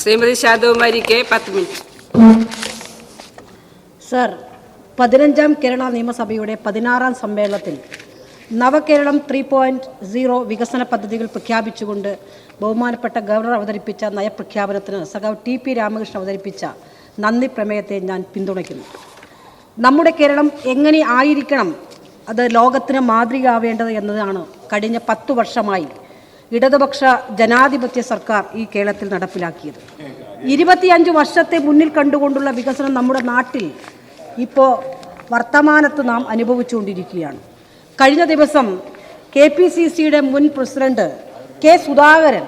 ശ്രീമതി ശാദവുമാരി കെ പത്ത് minute. Sir പതിനഞ്ചാം കേരള നിയമസഭയുടെ പതിനാറാം സമ്മേളനത്തിൽ നവകേരളം ത്രീ പോയിന്റ് സീറോ വികസന പദ്ധതികൾ പ്രഖ്യാപിച്ചുകൊണ്ട് ബഹുമാനപ്പെട്ട ഗവർണർ അവതരിപ്പിച്ച നയപ്രഖ്യാപനത്തിന് സഖാവ് ടി പി രാമകൃഷ്ണൻ അവതരിപ്പിച്ച നന്ദി പ്രമേയത്തെ ഞാൻ പിന്തുണയ്ക്കുന്നു. നമ്മുടെ കേരളം എങ്ങനെ ആയിരിക്കണം? അത് ലോകത്തിന് മാതൃകയാവേണ്ടത് എന്നതാണ് കഴിഞ്ഞ പത്തു വർഷമായി ഇടതുപക്ഷ ജനാധിപത്യ സർക്കാർ ഈ കേരളത്തിൽ നടപ്പിലാക്കിയത്. ഇരുപത്തിയഞ്ച് വർഷത്തെ മുന്നിൽ കണ്ടുകൊണ്ടുള്ള വികസനം നമ്മുടെ നാട്ടിൽ ഇപ്പോൾ വർത്തമാനത്ത് നാം അനുഭവിച്ചുകൊണ്ടിരിക്കുകയാണ്. കഴിഞ്ഞ ദിവസം കെ പി സി സിയുടെ മുൻ പ്രസിഡന്റ് കെ സുധാകരൻ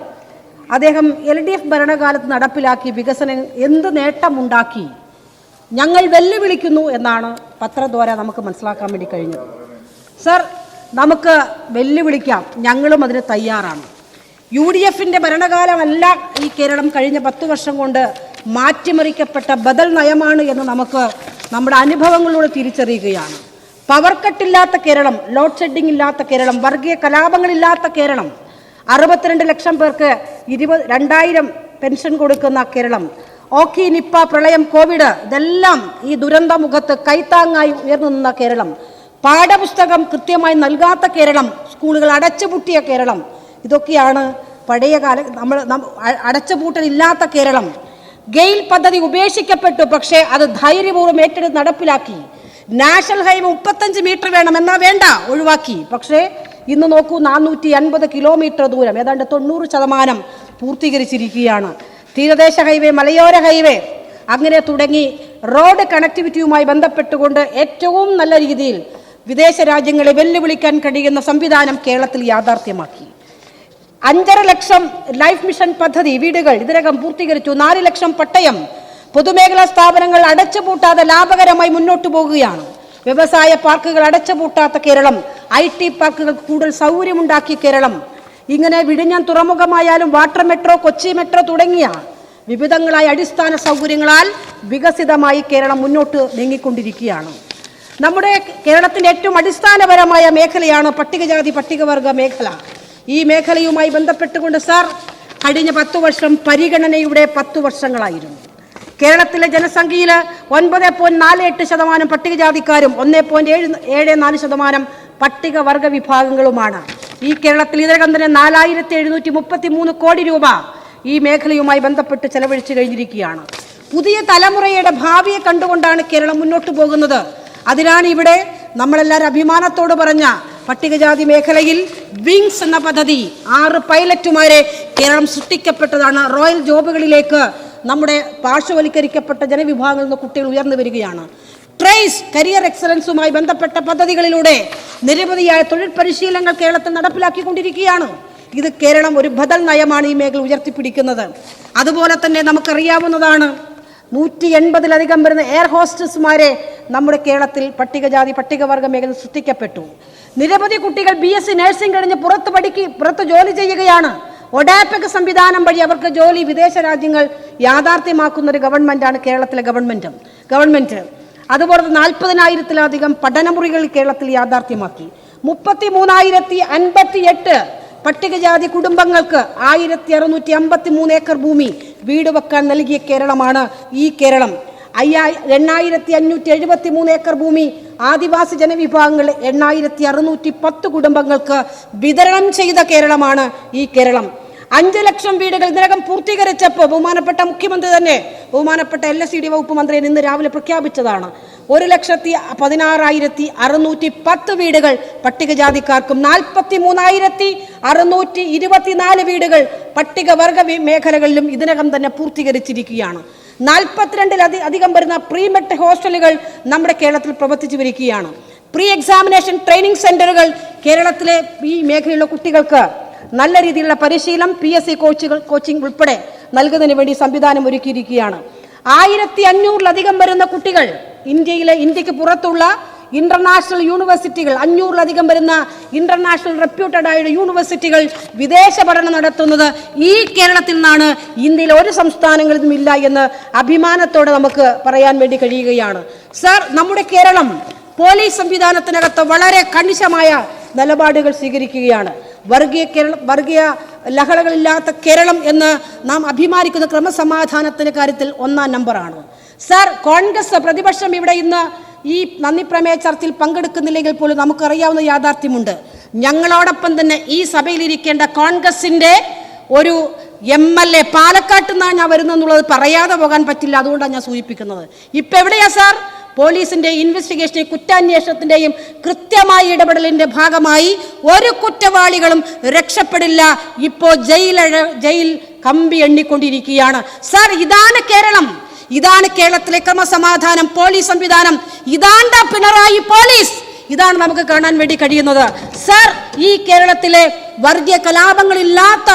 അദ്ദേഹം എൽ ഡി എഫ് ഭരണകാലത്ത് നടപ്പിലാക്കി വികസനം എന്ത് നേട്ടമുണ്ടാക്കി ഞങ്ങൾ വെല്ലുവിളിക്കുന്നു എന്നാണ് പത്രദ്വാര നമുക്ക് മനസ്സിലാക്കാൻ വേണ്ടി കഴിഞ്ഞത്. സർ നമുക്ക് വെല്ലുവിളിക്കാം. ഞങ്ങളും അതിന് തയ്യാറാണ്. യു ഡി എഫിന്റെ ഭരണകാലമല്ല ഈ കേരളം കഴിഞ്ഞ പത്ത് വർഷം കൊണ്ട് മാറ്റിമറിക്കപ്പെട്ട ബദൽ നയമാണ് എന്ന് നമുക്ക് നമ്മുടെ അനുഭവങ്ങളിലൂടെ തിരിച്ചറിയുകയാണ്. പവർ കട്ടില്ലാത്ത കേരളം ലോഡ് ഷെഡിംഗ് ഇല്ലാത്ത കേരളം വർഗീയ കലാപങ്ങളില്ലാത്ത കേരളം അറുപത്തിരണ്ട് ലക്ഷം പേർക്ക് ഇരുപത് രണ്ടായിരം പെൻഷൻ കൊടുക്കുന്ന കേരളം ഓക്കി നിപ്പ പ്രളയം കോവിഡ് ഇതെല്ലാം ഈ ദുരന്ത മുഖത്ത് കൈത്താങ്ങായി ഉയർന്നു നിന്ന കേരളം. പാഠപുസ്തകം കൃത്യമായി നൽകാത്ത കേരളം സ്കൂളുകൾ അടച്ചുപൂട്ടിയ കേരളം. ഇതൊക്കെയാണ് പഴയ കാല നമ്മൾ അടച്ചുപൂട്ടലില്ലാത്ത കേരളം. ഗെയിൽ പദ്ധതി ഉപേക്ഷിക്കപ്പെട്ടു പക്ഷേ അത് ധൈര്യപൂർവം ഏറ്റെടുത്ത് നടപ്പിലാക്കി. നാഷണൽ ഹൈവേ മുപ്പത്തഞ്ച് മീറ്റർ വേണം എന്നാ വേണ്ട ഒഴിവാക്കി. പക്ഷേ ഇന്ന് നോക്കൂ നാനൂറ്റി അൻപത് കിലോമീറ്റർ ദൂരം ഏതാണ്ട് തൊണ്ണൂറ് ശതമാനം പൂർത്തീകരിച്ചിരിക്കുകയാണ്. തീരദേശ ഹൈവേ മലയോര ഹൈവേ അങ്ങനെ തുടങ്ങി റോഡ് കണക്ടിവിറ്റിയുമായി ബന്ധപ്പെട്ടുകൊണ്ട് ഏറ്റവും നല്ല രീതിയിൽ വിദേശ രാജ്യങ്ങളെ വെല്ലുവിളിക്കാൻ കഴിയുന്ന സംവിധാനം കേരളത്തിൽ യാഥാർത്ഥ്യമാക്കി. അഞ്ചര ലക്ഷം ലൈഫ് മിഷൻ പദ്ധതി വീടുകൾ ഇതിനകം പൂർത്തീകരിച്ചു. നാല് ലക്ഷം പട്ടയം പൊതുമേഖലാ സ്ഥാപനങ്ങൾ അടച്ചുപൂട്ടാതെ ലാഭകരമായി മുന്നോട്ടു പോകുകയാണ്. വ്യവസായ പാർക്കുകൾ അടച്ചുപൂട്ടാത്ത കേരളം ഐ ടി പാർക്കുകൾ കൂടുതൽ സൗകര്യമുണ്ടാക്കിയ കേരളം. ഇങ്ങനെ വിഴിഞ്ഞം തുറമുഖമായാലും വാട്ടർ മെട്രോ കൊച്ചി മെട്രോ തുടങ്ങിയ വിവിധങ്ങളായ അടിസ്ഥാന സൗകര്യങ്ങളാൽ വികസിതമായി കേരളം മുന്നോട്ട് നീങ്ങിക്കൊണ്ടിരിക്കുകയാണ്. നമ്മുടെ കേരളത്തിന്റെ ഏറ്റവും അടിസ്ഥാനപരമായ മേഖലയാണ് പട്ടികജാതി പട്ടികവർഗ മേഖല. ഈ മേഖലയുമായി ബന്ധപ്പെട്ടുകൊണ്ട് സാർ കഴിഞ്ഞ പത്തു വർഷം പരിഗണനയുടെ പത്തു വർഷങ്ങളായിരുന്നു. കേരളത്തിലെ ജനസംഖ്യയിൽ ഒൻപത് പോയിന്റ് നാല് എട്ട് ശതമാനം പട്ടികജാതിക്കാരും ഒന്ന് പോയിന്റ് ഏഴ് ഏഴ് നാല് ശതമാനം പട്ടികവർഗ വിഭാഗങ്ങളുമാണ്. ഈ കേരളത്തിൽ ഇതിനകം തന്നെ നാലായിരത്തി എഴുന്നൂറ്റി മുപ്പത്തി മൂന്ന് കോടി രൂപ ഈ മേഖലയുമായി ബന്ധപ്പെട്ട് ചെലവഴിച്ചു കഴിഞ്ഞിരിക്കുകയാണ്. പുതിയ തലമുറയുടെ ഭാവിയെ കണ്ടുകൊണ്ടാണ് കേരളം മുന്നോട്ട് പോകുന്നത്. അതിനാണ് ഇവിടെ നമ്മളെല്ലാവരും അഭിമാനത്തോട് പറഞ്ഞ പട്ടികജാതി മേഖലയിൽ വിങ്സ് എന്ന പദ്ധതി ആറ് പൈലറ്റുമാരെ കേരളം സൃഷ്ടിക്കപ്പെട്ടതാണ്. റോയൽ ജോബുകളിലേക്ക് നമ്മുടെ പാർശ്വവൽക്കരിക്കപ്പെട്ട ജനവിഭാഗങ്ങളിൽ നിന്ന് കുട്ടികൾ ഉയർന്നു വരികയാണ്. ട്രേസ് കരിയർ എക്സലൻസുമായി ബന്ധപ്പെട്ട പദ്ധതികളിലൂടെ നിരവധിയായ തൊഴിൽ പരിശീലനങ്ങൾ കേരളത്തിൽ നടപ്പിലാക്കിക്കൊണ്ടിരിക്കുകയാണ്. ഇത് കേരളം ഒരു ബദൽ നയമാണ് ഈ മേഖല ഉയർത്തിപ്പിടിക്കുന്നത്. അതുപോലെ തന്നെ നമുക്കറിയാവുന്നതാണ് നൂറ്റി എൺപതിലധികം വരുന്ന എയർ ഹോസ്റ്റസുമാരെ നമ്മുടെ കേരളത്തിൽ പട്ടികജാതി പട്ടികവർഗ മേഖല സൃഷ്ടിക്കപ്പെട്ടു. നിരവധി കുട്ടികൾ ബി എസ് സി നഴ്സിംഗ് കഴിഞ്ഞ് പുറത്ത് പഠിക്ക് പുറത്ത് ജോലി ചെയ്യുകയാണ്. ഒഡാപെക് സംവിധാനം വഴി അവർക്ക് ജോലി വിദേശ രാജ്യങ്ങൾ യാഥാർത്ഥ്യമാക്കുന്ന ഒരു ഗവൺമെന്റാണ് കേരളത്തിലെ ഗവൺമെന്റ്. ഗവൺമെന്റ് അതുപോലെ നാൽപ്പതിനായിരത്തിലധികം പഠനമുറികൾ കേരളത്തിൽ യാഥാർത്ഥ്യമാക്കി. മുപ്പത്തി മൂന്നായിരത്തി അൻപത്തി എട്ട് പട്ടികജാതി കുടുംബങ്ങൾക്ക് ആയിരത്തി അറുന്നൂറ്റി അമ്പത്തി മൂന്ന് ഏക്കർ ഭൂമി വീട് വെക്കാൻ നൽകിയ കേരളമാണ് ഈ കേരളം. അയ്യായി എണ്ണായിരത്തി അഞ്ഞൂറ്റി എഴുപത്തി മൂന്ന് ഏക്കർ ഭൂമി ആദിവാസി ജനവിഭാഗങ്ങൾ എണ്ണായിരത്തി അറുന്നൂറ്റി പത്ത് കുടുംബങ്ങൾക്ക് വിതരണം ചെയ്ത കേരളമാണ് ഈ കേരളം. അഞ്ച് ലക്ഷം വീടുകൾ ഇതിനകം പൂർത്തീകരിച്ചപ്പോൾ ബഹുമാനപ്പെട്ട മുഖ്യമന്ത്രി തന്നെ ബഹുമാനപ്പെട്ട എൽ എസ് ഇ ഡി വകുപ്പ് മന്ത്രി ഇന്ന് രാവിലെ പ്രഖ്യാപിച്ചതാണ്. ഒരു ലക്ഷത്തി പതിനാറായിരത്തി അറുന്നൂറ്റി പത്ത് വീടുകൾ പട്ടികജാതിക്കാർക്കും നാൽപ്പത്തി മൂന്നായിരത്തി അറുന്നൂറ്റി ഇരുപത്തിനാല് വീടുകൾ പട്ടികവർഗ മേഖലകളിലും ഇതിനകം തന്നെ പൂർത്തീകരിച്ചിരിക്കുകയാണ്. നാൽപ്പത്തിരണ്ടിലധി അധികം വരുന്ന പ്രീ മെറ്റ് ഹോസ്റ്റലുകൾ നമ്മുടെ കേരളത്തിൽ പ്രവർത്തിച്ചു വരികയാണ്. പ്രീ എക്സാമിനേഷൻ ട്രെയിനിങ് സെന്ററുകൾ കേരളത്തിലെ ഈ മേഖലയിലുള്ള കുട്ടികൾക്ക് നല്ല രീതിയിലുള്ള പരിശീലനം പി എസ് സി കോച്ചുകൾ കോച്ചിങ് ഉൾപ്പെടെ നൽകുന്നതിന് വേണ്ടി സംവിധാനം ഒരുക്കിയിരിക്കുകയാണ്. ആയിരത്തി അഞ്ഞൂറിലധികം വരുന്ന കുട്ടികൾ ഇന്ത്യയിലെ ഇന്ത്യയ്ക്ക് പുറത്തുള്ള ഇന്റർനാഷണൽ യൂണിവേഴ്സിറ്റികൾ അഞ്ഞൂറിലധികം വരുന്ന ഇന്റർനാഷണൽ റെപ്യൂട്ടഡ് ആയ യൂണിവേഴ്സിറ്റികൾ വിദേശ പഠനം നടത്തുന്നത് ഈ കേരളത്തിൽ നിന്നാണ്. ഇന്ത്യയിലെ ഒരു സംസ്ഥാനങ്ങളിലും ഇല്ല എന്ന് അഭിമാനത്തോടെ നമുക്ക് പറയാൻ വേണ്ടി കഴിയുകയാണ്. സർ നമ്മുടെ കേരളം പോലീസ് സംവിധാനത്തിനകത്ത് വളരെ കണിശമായ നിലപാടുകൾ സ്വീകരിക്കുകയാണ്. വർഗീയ കേരള വർഗീയ ലഹളകളില്ലാത്ത കേരളം എന്ന് നാം അഭിമാനിക്കുന്ന ക്രമസമാധാനത്തിന്റെ കാര്യത്തിൽ ഒന്നാം നമ്പറാണ്. സർ കോൺഗ്രസ് പ്രതിപക്ഷം ഇവിടെ ഇന്ന് ഈ നന്ദി പ്രമേയ ചർച്ചയിൽ പങ്കെടുക്കുന്നില്ലെങ്കിൽ പോലും നമുക്കറിയാവുന്ന യാഥാർത്ഥ്യമുണ്ട്. ഞങ്ങളോടൊപ്പം തന്നെ ഈ സഭയിലിരിക്കേണ്ട കോൺഗ്രസിന്റെ ഒരു എം എൽ എ പാലക്കാട്ട് നിന്നാണ് ഞാൻ വരുന്നെന്നുള്ളത് പറയാതെ പോകാൻ പറ്റില്ല. അതുകൊണ്ടാണ് ഞാൻ സൂചിപ്പിക്കുന്നത്. ഇപ്പം എവിടെയാ സാർ? പോലീസിന്റെ ഇൻവെസ്റ്റിഗേഷനെ കുറ്റാന്വേഷണത്തിന്റെയും കൃത്യമായ ഇടപെടലിന്റെ ഭാഗമായി ഒരു കുറ്റവാളികളും രക്ഷപ്പെടില്ല. ഇപ്പോൾ ജയിൽ ജയിൽ കമ്പി എണ്ണിക്കൊണ്ടിരിക്കുകയാണ്. സാർ ഇതാണ് കേരളം. ഇതാണ് കേരളത്തിലെ ക്രമസമാധാനം പോലീസ് സംവിധാനം. ഇതാണ്ട പിണറായി പോലീസ്. ഇതാണ് നമുക്ക് കാണാൻ വേണ്ടി കഴിയുന്നത്. സർ ഈ കേരളത്തിലെ വർഗീയ കലാപങ്ങളില്ലാത്ത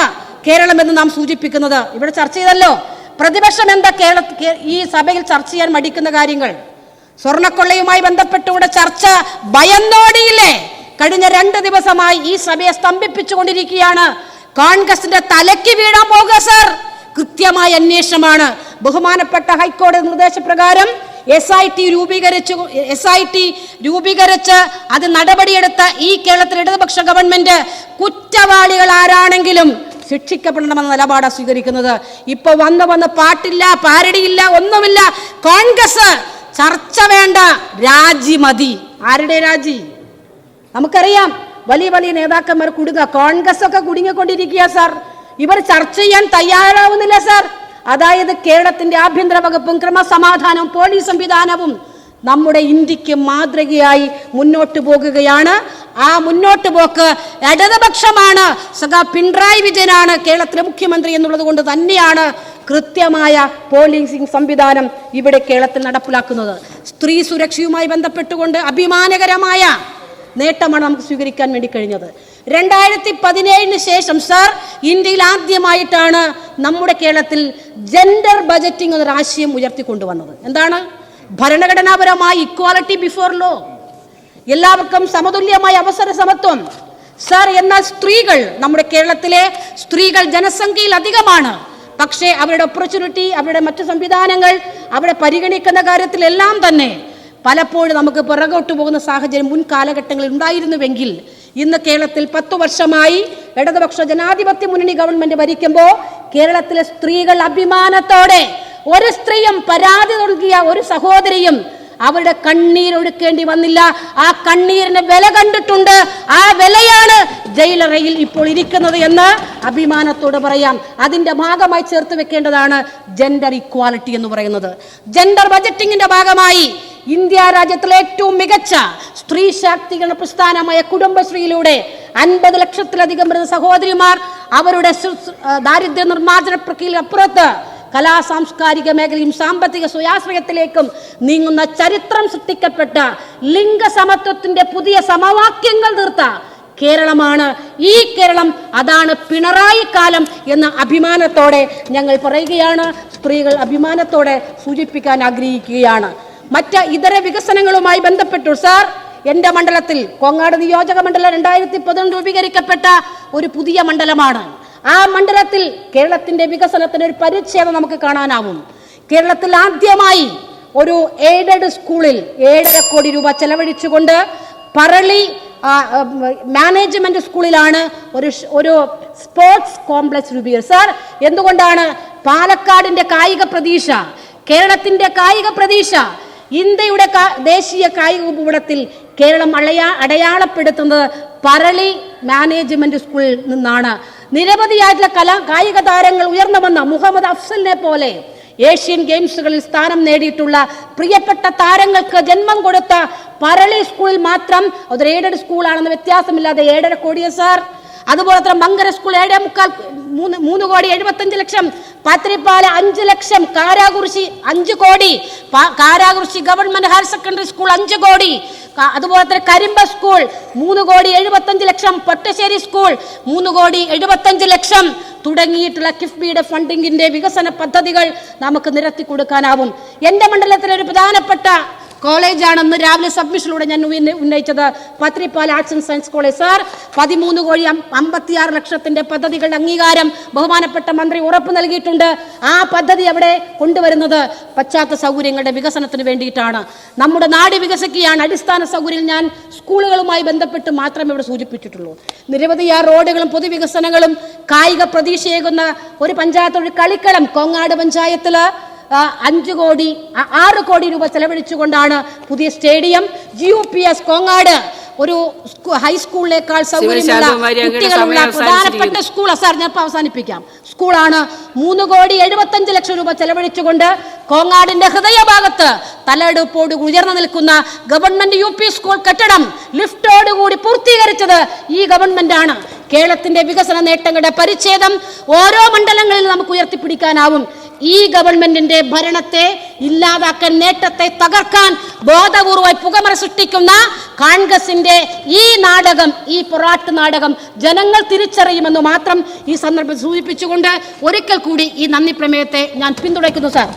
കേരളം എന്ന് നാം സൂചിപ്പിക്കുന്നത്. ഇവിടെ ചർച്ച ചെയ്തല്ലോ. പ്രതിപക്ഷം എന്താ കേരള ഈ സഭയിൽ ചർച്ച ചെയ്യാൻ മടിക്കുന്ന കാര്യങ്ങൾ? സ്വർണക്കൊള്ളയുമായി ബന്ധപ്പെട്ടുകൂടെ ചർച്ച ഭയന്നോടിയില്ലേ? കഴിഞ്ഞ രണ്ട് ദിവസമായി ഈ സഭയെ സ്തംഭിപ്പിച്ചുകൊണ്ടിരിക്കുകയാണ്. കോൺഗ്രസിന്റെ തലയ്ക്ക് വീഴാൻ പോകുക സർ. കൃത്യമായ അന്വേഷണമാണ്. ബഹുമാനപ്പെട്ട ഹൈക്കോടതി നിർദ്ദേശപ്രകാരം എസ് ഐ ടി രൂപീകരിച്ചു എസ് ഐ ടി രൂപീകരിച്ച് അത് നടപടിയെടുത്ത ഈ കേരളത്തിലെ ഇടതുപക്ഷ ഗവൺമെന്റ് കുറ്റവാളികൾ ആരാണെങ്കിലും ശിക്ഷിക്കപ്പെടണമെന്ന നിലപാടാണ് സ്വീകരിക്കുന്നത്. ഇപ്പൊ വന്ന് വന്ന് പാട്ടില്ല പാരടിയില്ല ഒന്നുമില്ല. കോൺഗ്രസ് ചർച്ച വേണ്ട. രാജി മതി. ആരുടെ രാജി? നമുക്കറിയാം. വലിയ വലിയ നേതാക്കന്മാർ കുടുങ്ങുക കോൺഗ്രസ് ഒക്കെ കുടുങ്ങിക്കൊണ്ടിരിക്കുക സാർ. ഇവർ ചർച്ച ചെയ്യാൻ തയ്യാറാവുന്നില്ല സർ. അതായത് കേരളത്തിന്റെ ആഭ്യന്തര വകുപ്പും ക്രമസമാധാനവും പോലീസ് സംവിധാനവും നമ്മുടെ ഇന്ത്യയ്ക്ക് മാതൃകയായി മുന്നോട്ട് പോകുകയാണ്. ആ മുന്നോട്ട് പോക്ക് ഇടതുപക്ഷമാണ്. സഖാ പിണറായി വിജയനാണ് കേരളത്തിലെ മുഖ്യമന്ത്രി എന്നുള്ളത് കൊണ്ട് തന്നെയാണ് കൃത്യമായ പോലീസിംഗ് സംവിധാനം ഇവിടെ കേരളത്തിൽ നടപ്പിലാക്കുന്നത്. സ്ത്രീ സുരക്ഷയുമായി ബന്ധപ്പെട്ടുകൊണ്ട് അഭിമാനകരമായ നേട്ടമാണ് നമുക്ക് സ്വീകരിക്കാൻ വേണ്ടി കഴിഞ്ഞത്. രണ്ടായിരത്തി പതിനേഴിന് ശേഷം സാർ ഇന്ത്യയിൽ ആദ്യമായിട്ടാണ് നമ്മുടെ കേരളത്തിൽ ജെൻഡർ ബജറ്റിംഗ് എന്നൊരു ആശയം ഉയർത്തിക്കൊണ്ടുവന്നത്. എന്താണ്? ഭരണഘടനാപരമായി ഇക്വാലിറ്റി ബിഫോർ ലോ എല്ലാവർക്കും സമതുല്യമായ അവസര സമത്വം. സാർ എന്നാൽ സ്ത്രീകൾ നമ്മുടെ കേരളത്തിലെ സ്ത്രീകൾ ജനസംഖ്യയിൽ അധികമാണ്. പക്ഷേ അവരുടെ ഓപ്പർച്യൂണിറ്റി അവരുടെ മറ്റു സംവിധാനങ്ങൾ അവരെ പരിഗണിക്കുന്ന കാര്യത്തിലെല്ലാം തന്നെ പലപ്പോഴും നമുക്ക് പിറകോട്ട് പോകുന്ന സാഹചര്യം മുൻ കാലഘട്ടങ്ങളിൽ ഉണ്ടായിരുന്നുവെങ്കിൽ ഇന്ന് കേരളത്തിൽ പത്തു വർഷമായി ഇടതുപക്ഷ ജനാധിപത്യ മുന്നണി ഗവൺമെന്റ് ഭരിക്കുമ്പോൾ കേരളത്തിലെ സ്ത്രീകൾ അഭിമാനത്തോടെ ഒരു സ്ത്രീയും പരാതി നൽകിയ ഒരു സഹോദരിയും അവരുടെ കണ്ണീർ ഒഴുക്കേണ്ടി വന്നില്ല. ആ കണ്ണീരിന് വില കണ്ടിട്ടുണ്ട്. ആ വിലയാണ് ജയിലറയിൽ ഇപ്പോൾ ഇരിക്കുന്നത് എന്ന് അഭിമാനത്തോട് പറയാം. അതിന്റെ ഭാഗമായി ചേർത്ത് വെക്കേണ്ടതാണ് ജെൻഡർ ഇക്വാലിറ്റി എന്ന് പറയുന്നത്. ജെൻഡർ ബജറ്റിംഗിന്റെ ഭാഗമായി ഇന്ത്യ രാജ്യത്തിലെ ഏറ്റവും മികച്ച സ്ത്രീ ശാക്തീകരണ പ്രസ്ഥാനമായ കുടുംബശ്രീയിലൂടെ അൻപത് ലക്ഷത്തിലധികം വരുന്ന സഹോദരിമാർ അവരുടെ ദാരിദ്ര്യ നിർമ്മാർജന പ്രക്രിയയിൽ അപ്പുറത്ത് കലാ സാംസ്കാരിക മേഖലയും സാമ്പത്തിക സ്വയാശ്രയത്തിലേക്കും നീങ്ങുന്ന ചരിത്രം സൃഷ്ടിക്കപ്പെട്ട ലിംഗസമത്വത്തിന്റെ പുതിയ സമവാക്യങ്ങൾ തീർത്ത കേരളമാണ്. ഈ കേരളം അതാണ് പിണറായി കാലം എന്ന അഭിമാനത്തോടെ ഞങ്ങൾ പറയുകയാണ്. സ്ത്രീകൾ അഭിമാനത്തോടെ സൂചിപ്പിക്കാൻ ആഗ്രഹിക്കുകയാണ്. മറ്റ് ഇതര വികസനങ്ങളുമായി ബന്ധപ്പെട്ടു സാർ എന്റെ മണ്ഡലത്തിൽ കോങ്ങാട് നിയോജക മണ്ഡലം രണ്ടായിരത്തി പതിനൊന്ന് രൂപീകരിക്കപ്പെട്ട ഒരു പുതിയ മണ്ഡലമാണ്. ആ മണ്ഡലത്തിൽ കേരളത്തിന്റെ വികസനത്തിന് ഒരു പരിച്ഛേദം നമുക്ക് കാണാനാവും. കേരളത്തിൽ ആദ്യമായി ഒരു എയ്ഡഡ് സ്കൂളിൽ ഏഴര കോടി രൂപ ചെലവഴിച്ചുകൊണ്ട് പറളി മാനേജ്മെന്റ് സ്കൂളിലാണ് ഒരു ഒരു സ്പോർട്സ് കോംപ്ലക്സ് രൂപീകരിച്ചത് സാർ എന്തുകൊണ്ടാണ്? പാലക്കാടിന്റെ കായിക പ്രതീക്ഷ കേരളത്തിന്റെ കായിക പ്രതീക്ഷ ഇന്ത്യയുടെ ദേശീയ കായിക ഭൂപടത്തിൽ കേരളം അടയാ അടയാളപ്പെടുത്തുന്നത് പറളി മാനേജ്മെന്റ് സ്കൂളിൽ നിന്നാണ്. നിരവധിയായിട്ടുള്ള കലാ കായിക താരങ്ങൾ ഉയർന്നു വന്ന മുഹമ്മദ് അഫ്സലിനെ പോലെ ഏഷ്യൻ ഗെയിംസുകളിൽ സ്ഥാനം നേടിയിട്ടുള്ള പ്രിയപ്പെട്ട താരങ്ങൾക്ക് ജന്മം കൊടുത്ത പറളി സ്കൂളിൽ മാത്രം അതൊരു എയ്ഡഡ് സ്കൂളാണെന്ന് വ്യത്യാസമില്ലാതെ ഏഴര കോടിയ സാർ. അതുപോലെ തന്നെ മങ്കര സ്കൂൾ ഏഴേ മുക്കാൽ മൂന്ന് മൂന്ന് കോടി എഴുപത്തഞ്ച് ലക്ഷം പാത്തിരിപ്പാല അഞ്ച് ലക്ഷം കാരാകുറിശി അഞ്ച് കോടി Karakurissi government higher secondary school അഞ്ച് കോടി അതുപോലെ തന്നെ കരിമ്പ സ്കൂൾ മൂന്ന് കോടി എഴുപത്തഞ്ച് ലക്ഷം പൊട്ടശ്ശേരി സ്കൂൾ മൂന്ന് കോടി എഴുപത്തഞ്ച് ലക്ഷം. തുടങ്ങിയിട്ടുള്ള കിഫ്ബിയുടെ ഫണ്ടിങ്ങിന്റെ വികസന പദ്ധതികൾ നമുക്ക് നിരത്തി കൊടുക്കാനാവും. എന്റെ മണ്ഡലത്തിലെ ഒരു പ്രധാനപ്പെട്ട കോളേജാണെന്ന് രാവിലെ സബ്മിഷനിലൂടെ ഞാൻ ഉന്നയിച്ചത് Pathirippala arts and science college. Sir പതിമൂന്ന് കോടി അമ്പത്തിയാറ് ലക്ഷത്തിന്റെ പദ്ധതികളുടെ അംഗീകാരം ബഹുമാനപ്പെട്ട മന്ത്രി ഉറപ്പ് നൽകിയിട്ടുണ്ട്. ആ പദ്ധതി അവിടെ കൊണ്ടുവരുന്നത്? പശ്ചാത്ത സൗകര്യങ്ങളുടെ വികസനത്തിന് വേണ്ടിയിട്ടാണ്. നമ്മുടെ നാട് വികസിക്കുകയാണ്. അടിസ്ഥാന സൗകര്യം ഞാൻ സ്കൂളുകളുമായി ബന്ധപ്പെട്ട് മാത്രമേ ഇവിടെ സൂചിപ്പിച്ചിട്ടുള്ളൂ. നിരവധി ആ റോഡുകളും പൊതുവികസനങ്ങളും കായിക പ്രതീക്ഷയേകുന്ന ഒരു പഞ്ചായത്ത് ഒരു കളിക്കളം കോങ്ങാട് പഞ്ചായത്തിൽ ആ, അഞ്ച് കോടി ആറ് കോടി രൂപ ചെലവഴിച്ചുകൊണ്ടാണ് പുതിയ stadium G U P S Kongad. ഒരു സ്കൂ- ഹൈസ്കൂളിനേക്കാൾ സൗകര്യമുള്ള കുട്ടികളുള്ള പ്രധാനപ്പെട്ട സ്കൂൾ സാർ ഞാൻ അവസാനിപ്പിക്കാം. സ്കൂളാണ് മൂന്ന് കോടി എഴുപത്തഞ്ച് ലക്ഷം രൂപ ചെലവഴിച്ചുകൊണ്ട് കോങ്ങാടിന്റെ ഹൃദയഭാഗത്ത് തലയെടുപ്പോട് ഉയർന്നു നിൽക്കുന്ന ഗവൺമെന്റ് യു പി സ്കൂൾ കെട്ടിടം ലിഫ്റ്റോടുകൂടി പൂർത്തീകരിച്ചത് ഈ ഗവൺമെന്റ് ആണ് കേരളത്തിന്റെ വികസന നേട്ടങ്ങളുടെ പരിച്ഛേദം ഓരോ മണ്ഡലങ്ങളിൽ നമുക്ക് ഉയർത്തിപ്പിടിക്കാനാവും. ഈ ഗവൺമെന്റിന്റെ ഭരണത്തെ ഇല്ലാതാക്കാൻ നേട്ടത്തെ തകർക്കാൻ ബോധപൂർവം പുകമറ സൃഷ്ടിക്കുന്ന കോൺഗ്രസിന്റെ ഈ നാടകം ഈ പൊറാട്ട് നാടകം ജനങ്ങൾ തിരിച്ചറിയുമെന്ന് മാത്രം ഈ സന്ദർഭം സൂചിപ്പിച്ചുകൊണ്ട് ഒരിക്കൽ കൂടി ഈ നന്ദി പ്രമേയത്തെ ഞാൻ പിന്തുണയ്ക്കുന്നു സാർ.